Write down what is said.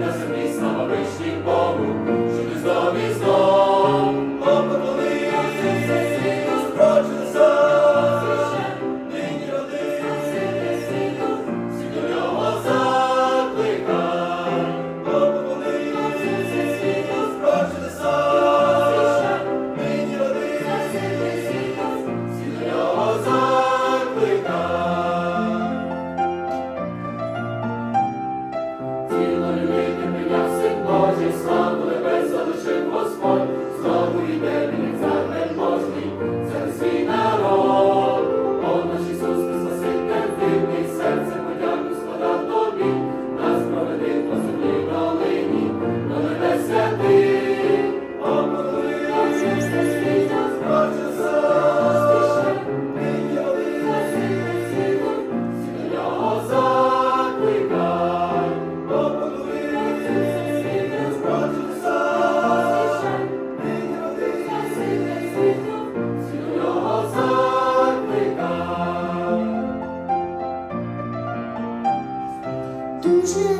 на землі, слава вишній Богу, 是。